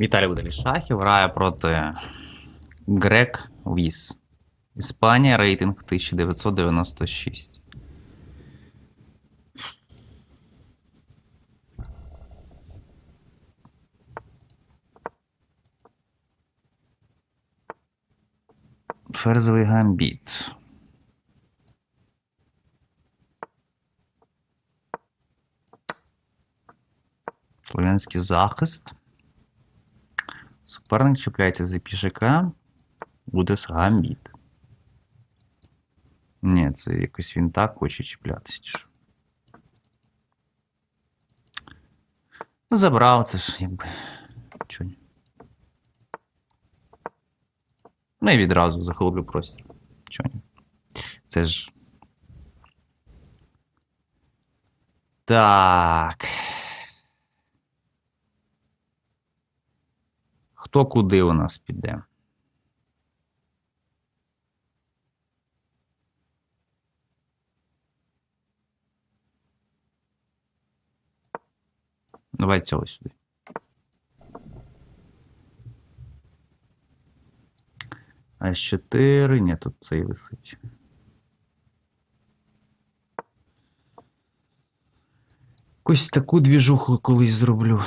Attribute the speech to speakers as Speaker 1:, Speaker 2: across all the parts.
Speaker 1: Віталій Будалій Шахів грає проти Грек Віс. Іспанія, рейтинг 1996. Ферзовий гамбіт. Слов'янський захист. Суперник чіпляється за пішака. Буде гамбіт. Ні, це якось він так хоче чіплятися. Ну, забрав, це ж якби. Чого ні. Ну і відразу захоплю простір. Чого. Це ж. Так. Хто куди у нас піде? Давай цього сюди. А 4 ні, тут цей висить. Якусь таку двіжуху колись зроблю.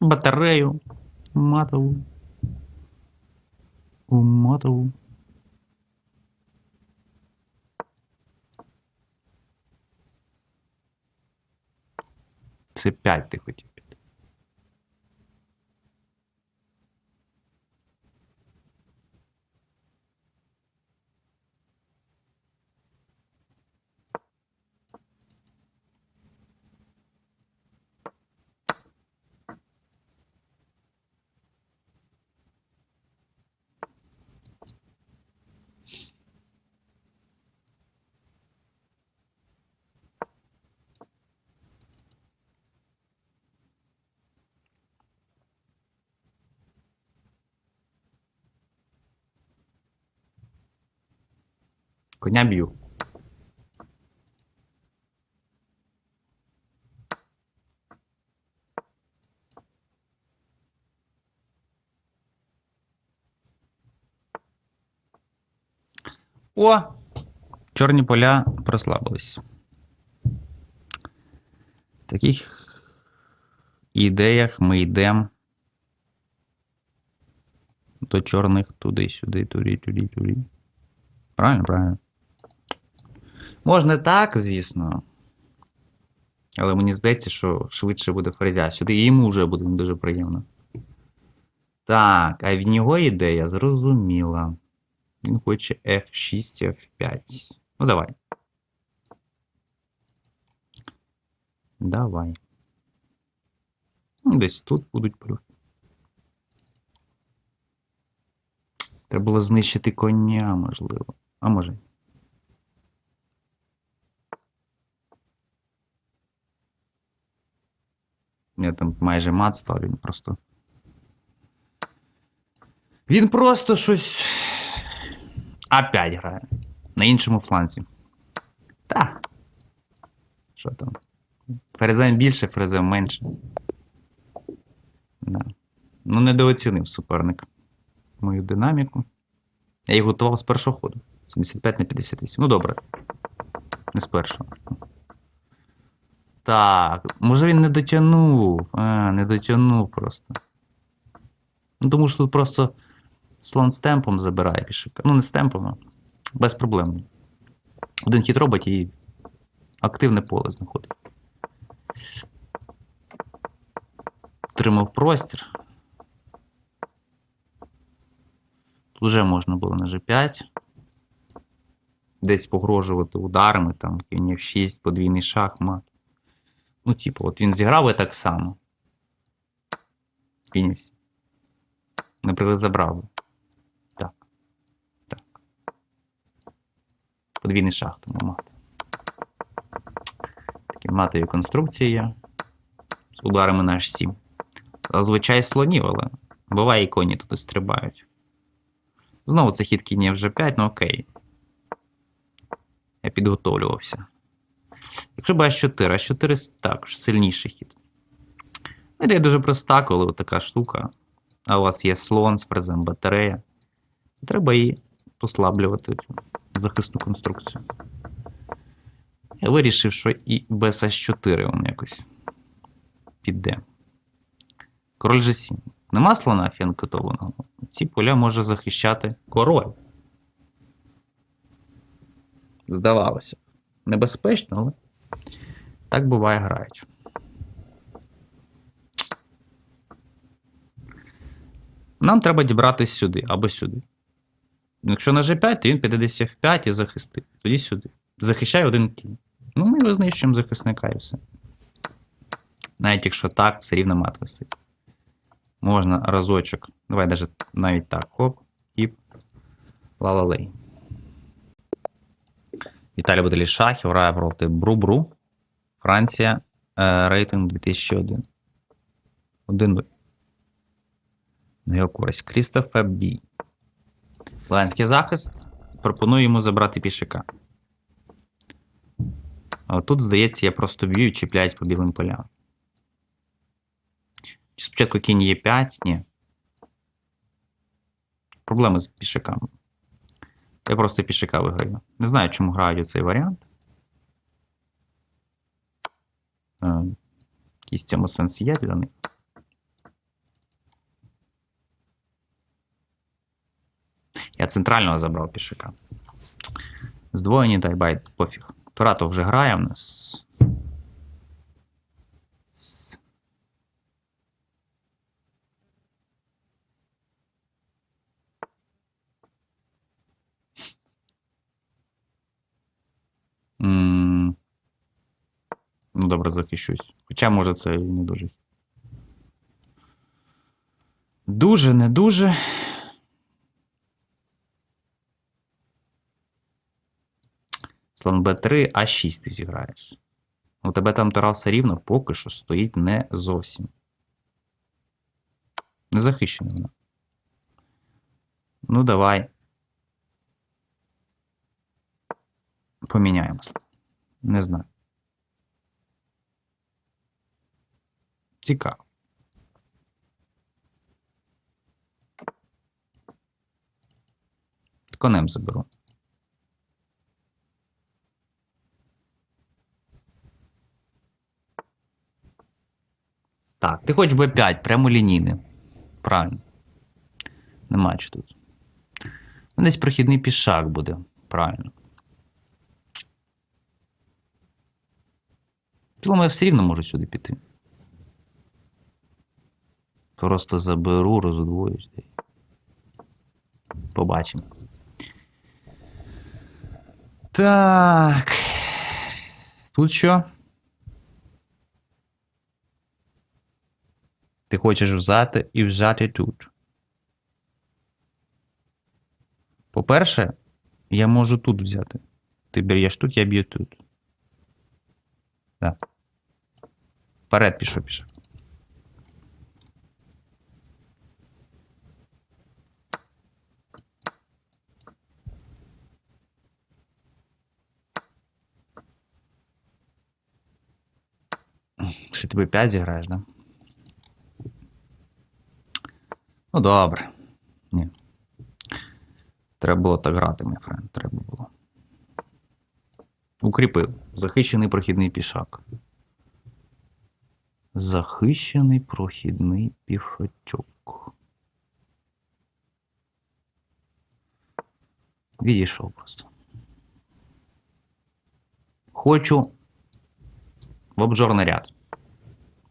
Speaker 1: Батарею матову. У матову. Це 5 ти хотів Коня б'ю. О! Чорні поля прослабились. В таких ідеях ми йдемо до чорних туди-сюди, туди, туди, туди. Правильно, правильно. Можна так, звісно. Але мені здається, що швидше буде ферзя. Сюди і йому вже буде не дуже приємно. Так, а в нього ідея зрозуміла. Він хоче F6, F5. Ну, давай. Давай. Ну, Десь тут будуть плюс. Треба було знищити коня, можливо. А може. Я там майже мат став, він просто. Він просто щось. А5 грає. На іншому фланзі. Та. Що там? Ферезем більше, ферезем менше. Да. Ну, недооцінив суперник мою динаміку. Я їх готував з першого ходу. 75 на 58. Ну, добре. Не з першого. Так, може він не дотягнув. А, не дотягнув просто. Ну, тому що тут просто слон з темпом забирає пішака. Ну, не з темпом, а без проблем. Один хід робить і активне поле знаходить. Тримав простір. Тут вже можна було на G5. Десь погрожувати ударами, там, кінь F6, подвійний шахмат. Ну, типу, от він зіграв і так само. F7. Наприклад, забрав. Так. Так. Подвійний шах тому мати. Такі матові конструкції є. З ударами на H7. Зазвичай слонів, але буває і коні туди стрибають. Знову це хід кінь вже 5, ну окей. Я підготовлювався. Якщо б H4, H4 також сильніший хід. Ідея дуже проста, коли от така штука. А у вас є слон з фрезем батарея. Треба її послаблювати цю захисну конструкцію. Я вирішив, що і без H4 він якось піде. Король G7. Нема слона фіанкетованого. Ці поля може захищати король. Здавалося. Небезпечно, але так буває грають. Нам треба дібратись сюди або сюди. Якщо на G5, то він піде десь F5 і захистить. Тоді сюди. Захищає один кінь. Ну, ми його знищуємо захисника і все. Навіть якщо так, все рівно мат висить. Можна разочок. Давай даже навіть так. Хоп, і ла-ла-лей. Віталій Боделі Шахів грає проти Бру-Бру. Франція. Е, рейтинг 2001. 1-0. На його користь. Крістофер Бій. Словенський захист. Пропоную йому забрати пішака. А тут, здається, я просто б'ю і чіпляють по білим полям. Чи спочатку кінь є 5? Ні. Проблеми з пішаками. Я просто пішака виграю. Не знаю, чому грають цей варіант. Якийсь в цьому сенс є для них. Я центрального забрав пішика. Здвоєні, дай байт, пофіг. Турато вже грає в нас. Добре, захищусь. Хоча, може, це і не дуже. Дуже, не дуже. Слон Б3, А6 ти зіграєш. У тебе там Тара все рівно поки що стоїть не зовсім. Не захищена вона. Ну, давай. Поміняємося. Не знаю. Цікаво. Конем заберу. Так, ти хоч би 5, прямо лінійне. Правильно. Нема що тут. Ну, Десь прохідний пішак буде. Правильно. В я все рівно можу сюди піти. Просто заберу, роздвоюсь. Побачимо. Так. Тут що? Ти хочеш взяти і взяти тут. По-перше, я можу тут взяти. Ти б'єш тут, я б'ю тут. Так. Вперед пішов, пішов. Ти 5 зіграєш, да? Ну, добре. Ні. Треба було так грати, мій френд, треба було. Укріпив. Захищений прохідний пішак. Захищений прохідний піхотюк. Відійшов просто. Хочу в обжорний ряд.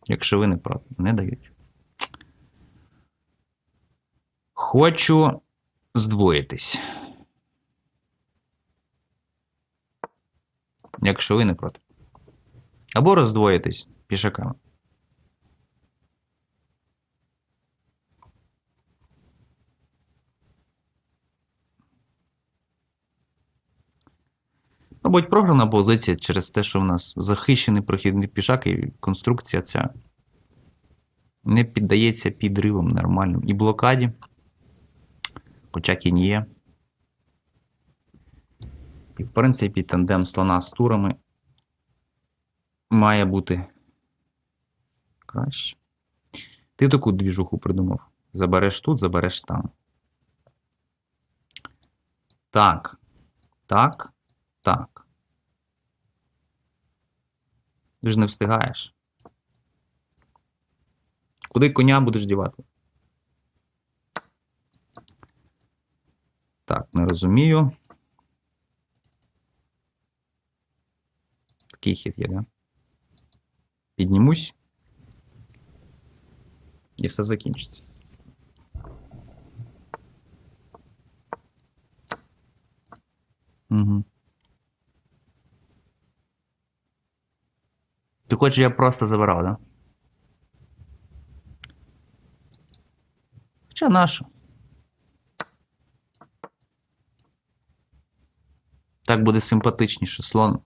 Speaker 1: Якщо ви не проти, не дають. Хочу здвоїтись. Якщо ви не проти. Або роздвоїтись пішаками. Мабуть, програна позиція через те, що в нас захищений прохідний пішак і конструкція ця не піддається підривам нормальним і блокаді. Хоча кінь є. І, в принципі, тандем слона з турами має бути краще. Ти таку двіжуху придумав. Забереш тут, забереш там. Так. Так. Так. Ти ж не встигаєш. Куди коня будеш дівати? Так, не розумію. Такий хід є, да? Піднімусь. І все закінчиться. Ти хочеш, я просто забирав, да? Хоча нашу. Так буде симпатичніше, слон.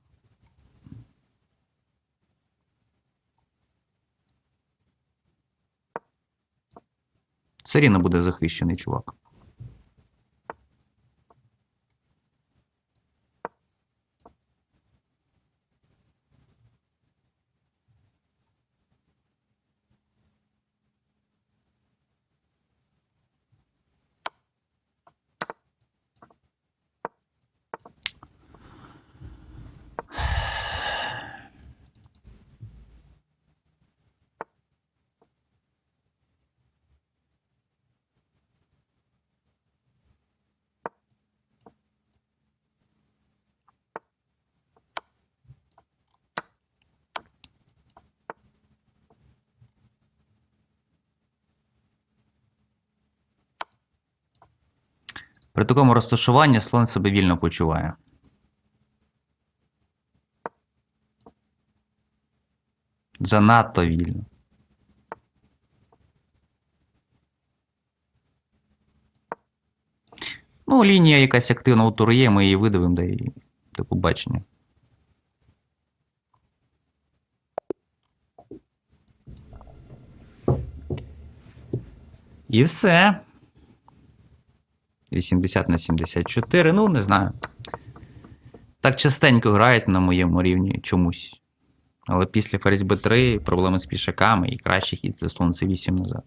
Speaker 1: Все рівно буде захищений чувак. При такому розташуванні слон себе вільно почуває. Занадто вільно. Ну, лінія якась активна у туру є, ми її видавимо, да до побачення. І все. 80 на 74, ну, не знаю. Так частенько грають на моєму рівні чомусь. Але після ферзь Б3 проблеми з пішаками і краще хід це слон С8 назад.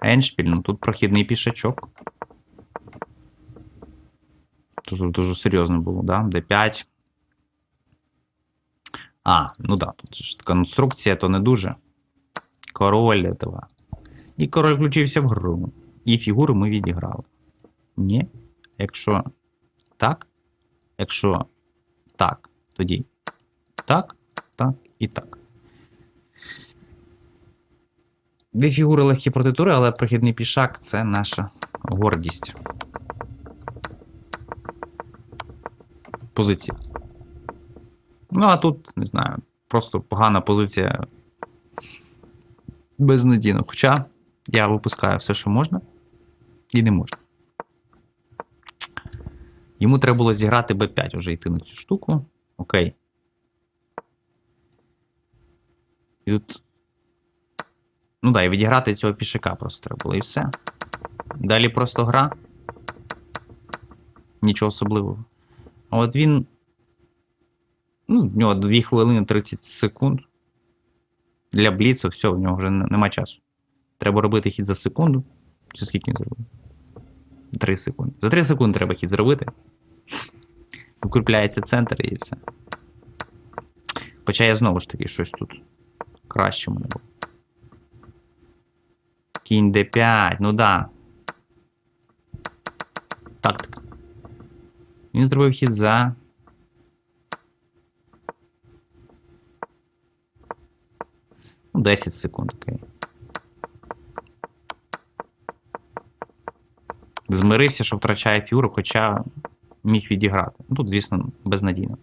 Speaker 1: Еншпіль, ну тут прохідний пішачок. Дуже, дуже серйозно було, да? Д5. А, ну да, тут ж конструкція то не дуже. Король Д2. І король включився в гру. І фігуру ми відіграли. Ні. Якщо так, якщо так, тоді так, так і так. Дві фігури легкі проти тури, але прохідний пішак це наша гордість. Позиція. Ну, а тут, не знаю, просто погана позиція безнадійно. Хоча я випускаю все, що можна, і не можна. Йому треба було зіграти b5, вже йти на цю штуку. Окей. І тут. Ну да, і відіграти цього пішака просто треба було і все. Далі просто гра. Нічого особливого. А от він. Ну, в нього 2 хвилини 30 секунд. Для бліцу, все, в нього вже нема часу. Треба робити хід за секунду. Чи скільки він зробив? 3 секунди. За 3 секунди треба хід зробити. Укріпляється центр і все. Хоча я знову ж таки щось тут краще мене було. Кінь d5, ну да. Тактика. Він зробив хід за. Ну, 10 секунд, окей. Змирився, що втрачає фігуру, хоча міг відіграти. Ну, тут, звісно, безнадійно.